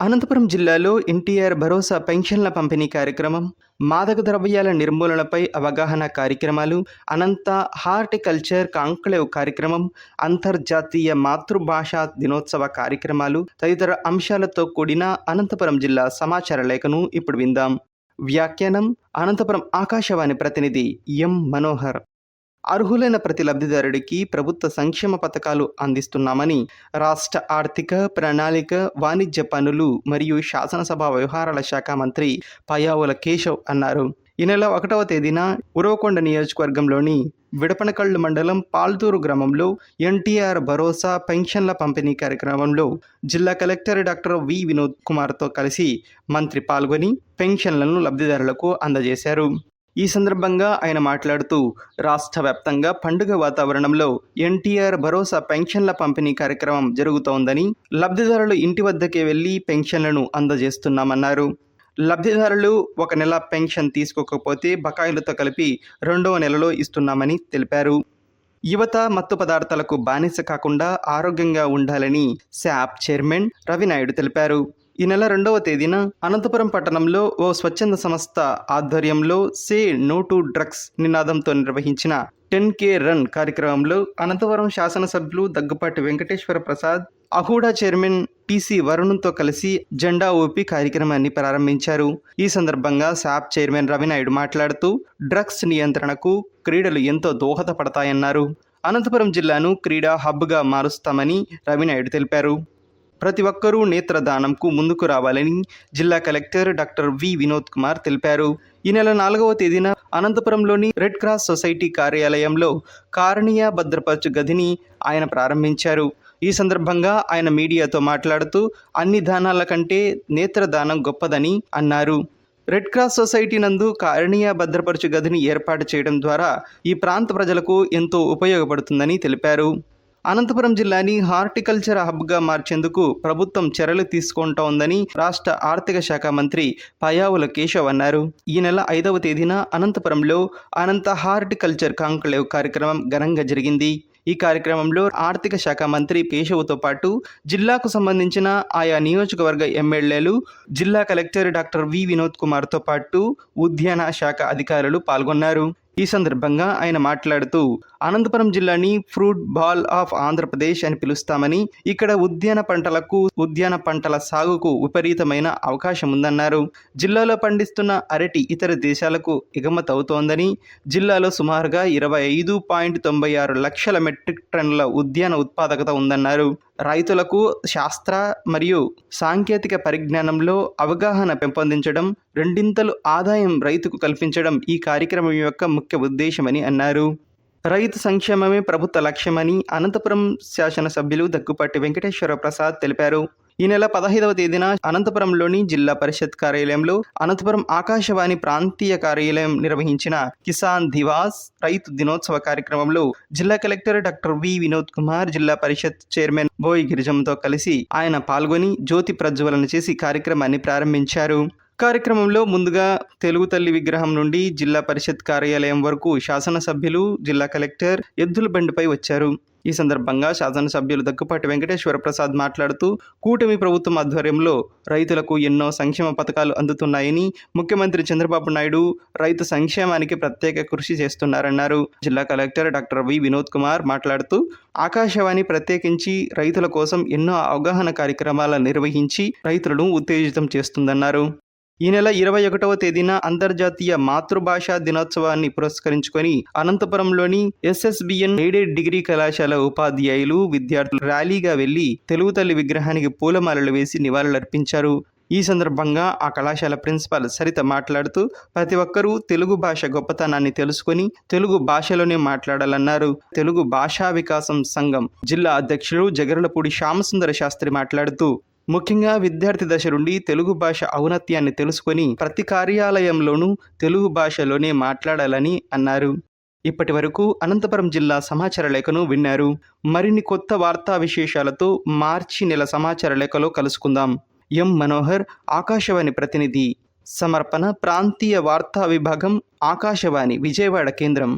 అనంతపురం జిల్లాలో ఎన్టీఆర్ భరోసా పెన్షన్ల పంపిణీ కార్యక్రమం మాదక ద్రవ్యాల నిర్మూలనపై అవగాహన కార్యక్రమాలు అనంత హార్టికల్చర్ కాంక్లేవ్ కార్యక్రమం అంతర్జాతీయ మాతృభాషా దినోత్సవ కార్యక్రమాలు తదితర అంశాలతో కూడిన అనంతపురం జిల్లా సమాచార లేఖను ఇప్పుడు విందాం. వ్యాఖ్యానం అనంతపురం ఆకాశవాణి ప్రతినిధి ఎం మనోహర్. అర్హులైన ప్రతి లబ్ధిదారుడికి ప్రభుత్వ సంక్షేమ పథకాలు అందిస్తున్నామని రాష్ట్ర ఆర్థిక ప్రణాళిక వాణిజ్య పనులు మరియు శాసనసభ వ్యవహారాల శాఖ మంత్రి పయావుల కేశవ్ అన్నారు. ఈ నెల ఒకటవ తేదీన ఉరవకొండ నియోజకవర్గంలోని విడపనకళ్ళు మండలం పాల్తూరు గ్రామంలో ఎన్టీఆర్ భరోసా పెన్షన్ల పంపిణీ కార్యక్రమంలో జిల్లా కలెక్టర్ డాక్టర్ వి వినోద్ కుమార్తో కలిసి మంత్రి పాల్గొని పెన్షన్లను లబ్ధిదారులకు అందజేశారు. ఈ సందర్భంగా ఆయన మాట్లాడుతూ రాష్ట్ర వ్యాప్తంగా పండుగ వాతావరణంలో ఎన్టీఆర్ భరోసా పెన్షన్ల పంపిణీ కార్యక్రమం జరుగుతోందని లబ్ధిదారులు ఇంటి వద్దకే వెళ్ళి పెన్షన్లను అందజేస్తున్నామన్నారు. లబ్ధిదారులు ఒక నెల పెన్షన్ తీసుకోకపోతే బకాయిలతో కలిపి రెండవ నెలలో ఇస్తున్నామని తెలిపారు. యువత మత్తు పదార్థాలకు బానిస కాకుండా ఆరోగ్యంగా ఉండాలని శాప్ చైర్మన్ రవినాయుడు తెలిపారు. ఈ నెల రెండవ తేదీన అనంతపురం పట్టణంలో ఓ స్వచ్ఛంద సంస్థ ఆధ్వర్యంలో సే నో టు డ్రగ్స్ నినాదంతో నిర్వహించిన టెన్ కే రన్ కార్యక్రమంలో అనంతపురం శాసనసభ్యులు దగ్గుపాటి వెంకటేశ్వర ప్రసాద్ అహూడా చైర్మన్ టీసీ వరుణ్తో కలిసి జెండా ఊపి కార్యక్రమాన్ని ప్రారంభించారు. ఈ సందర్భంగా శాప్ చైర్మన్ రవినాయుడు మాట్లాడుతూ డ్రగ్స్ నియంత్రణకు క్రీడలు ఎంతో దోహదపడతాయన్నారు. అనంతపురం జిల్లాను క్రీడా హబ్గా మారుస్తామని రవినాయుడు తెలిపారు. ప్రతి ఒక్కరూ నేత్రదానంకు ముందుకు రావాలని జిల్లా collector doctor V Vinod Kumar తెలిపారు. ఈ నెల నాలుగవ తేదీన అనంతపురంలోని రెడ్ క్రాస్ సొసైటీ కార్యాలయంలో కారణీయ భద్రపరచు గదిని ఆయన ప్రారంభించారు. ఈ సందర్భంగా ఆయన మీడియాతో మాట్లాడుతూ అన్ని దానాల కంటే నేత్రదానం గొప్పదని అన్నారు. రెడ్ క్రాస్ సొసైటీ నందు కారణీయ భద్రపరచు గదిని ఏర్పాటు చేయడం ద్వారా ఈ ప్రాంత ప్రజలకు ఎంతో ఉపయోగపడుతుందని తెలిపారు. అనంతపురం జిల్లాని హార్టికల్చర్ హబ్గా మార్చేందుకు ప్రభుత్వం చర్యలు తీసుకుంటోందని రాష్ట్ర ఆర్థిక శాఖ మంత్రి పయావుల కేశవ్ అన్నారు. ఈ నెల ఐదవ తేదీన అనంతపురంలో అనంత హార్టికల్చర్ కాంక్లేవ్ కార్యక్రమం ఘనంగా జరిగింది. ఈ కార్యక్రమంలో ఆర్థిక శాఖ మంత్రి కేశవ్తో పాటు జిల్లాకు సంబంధించిన ఆయా నియోజకవర్గ ఎమ్మెల్యేలు జిల్లా కలెక్టర్ డాక్టర్ వి వినోద్ కుమార్తో పాటు ఉద్యాన శాఖ అధికారులు పాల్గొన్నారు. ఈ సందర్భంగా ఆయన మాట్లాడుతూ అనంతపురం జిల్లాని ఫ్రూట్ బాల్ ఆఫ్ ఆంధ్రప్రదేశ్ అని పిలుస్తామని ఇక్కడ ఉద్యాన పంటలకు ఉద్యాన పంటల సాగుకు విపరీతమైన అవకాశం ఉందన్నారు. జిల్లాలో పండిస్తున్న అరటి ఇతర దేశాలకు ఎగుమతి అవుతోందని జిల్లాలో సుమారుగా ఇరవై ఐదు పాయింట్ తొంభై ఆరు లక్షల మెట్రిక్ టన్నుల ఉద్యాన ఉత్పాదకత ఉందన్నారు. రైతులకు శాస్త్ర మరియు సాంకేతిక పరిజ్ఞానంలో అవగాహన పెంపొందించడం రెండింతలు ఆదాయం రైతుకు కల్పించడం ఈ కార్యక్రమం యొక్క ముఖ్య ఉద్దేశమని అన్నారు. రైతు సంక్షేమమే ప్రభుత్వ లక్ష్యమని అనంతపురం శాసనసభ్యులు దగ్గుపాటి వెంకటేశ్వర ప్రసాద్ తెలిపారు. ఈ నెల పదహైదవ తేదీన అనంతపురంలోని జిల్లా పరిషత్ కార్యాలయంలో అనంతపురం ఆకాశవాణి ప్రాంతీయ కార్యాలయం నిర్వహించిన కిసాన్ దివాస్ రైతు దినోత్సవ కార్యక్రమంలో జిల్లా collector doctor V Vinod Kumar జిల్లా పరిషత్ చైర్మన్ బోయ్ గిరిజంతో కలిసి ఆయన పాల్గొని జ్యోతి ప్రజ్వలన చేసి కార్యక్రమాన్ని ప్రారంభించారు. కార్యక్రమంలో ముందుగా తెలుగు తల్లి విగ్రహం నుండి జిల్లా పరిషత్ కార్యాలయం వరకు శాసనసభ్యులు జిల్లా కలెక్టర్ ఎద్దుల బండిపై వచ్చారు. ఈ సందర్భంగా శాసనసభ్యులు దగ్గుపాటి వెంకటేశ్వర ప్రసాద్ మాట్లాడుతూ కూటమి ప్రభుత్వం ఆధ్వర్యంలో రైతులకు ఎన్నో సంక్షేమ పథకాలు అందుతున్నాయని ముఖ్యమంత్రి చంద్రబాబు నాయుడు రైతు సంక్షేమానికి ప్రత్యేక కృషి చేస్తున్నారన్నారు. జిల్లా collector doctor V Vinod Kumar మాట్లాడుతూ ఆకాశవాణి ప్రత్యేకించి రైతుల కోసం ఎన్నో అవగాహన కార్యక్రమాలను నిర్వహించి రైతులను ఉత్తేజితం చేస్తుందన్నారు. ఈ నెల ఇరవై ఒకటవ తేదీన అంతర్జాతీయ మాతృభాషా దినోత్సవాన్ని పురస్కరించుకొని అనంతపురంలోని ఎస్ఎస్బిఎన్ ఎయిడెడ్ డిగ్రీ కళాశాల ఉపాధ్యాయులు విద్యార్థులు ర్యాలీగా వెళ్ళి తెలుగు తల్లి విగ్రహానికి పూలమాలలు వేసి నివాళులర్పించారు. ఈ సందర్భంగా ఆ కళాశాల ప్రిన్సిపాల్ సరిత మాట్లాడుతూ ప్రతి ఒక్కరూ తెలుగు భాష గొప్పతనాన్ని తెలుసుకొని తెలుగు భాషలోనే మాట్లాడాలన్నారు. తెలుగు భాషా వికాసం సంఘం జిల్లా అధ్యక్షుడు జగరలపూడి శ్యామసుందర శాస్త్రి మాట్లాడుతూ ముఖ్యంగా విద్యార్థి దశ నుండి తెలుగు భాష ఔన్నత్యాన్ని తెలుసుకొని ప్రతి కార్యాలయంలోనూ తెలుగు భాషలోనే మాట్లాడాలని అన్నారు. ఇప్పటి వరకు అనంతపురం జిల్లా సమాచార లేఖను విన్నారు. మరిన్ని కొత్త వార్తా విశేషాలతో మార్చి నెల సమాచార లేఖలో కలుసుకుందాం. ఎం. మనోహర్ ఆకాశవాణి ప్రతినిధి. సమర్పణ ప్రాంతీయ వార్తా విభాగం ఆకాశవాణి విజయవాడ కేంద్రం.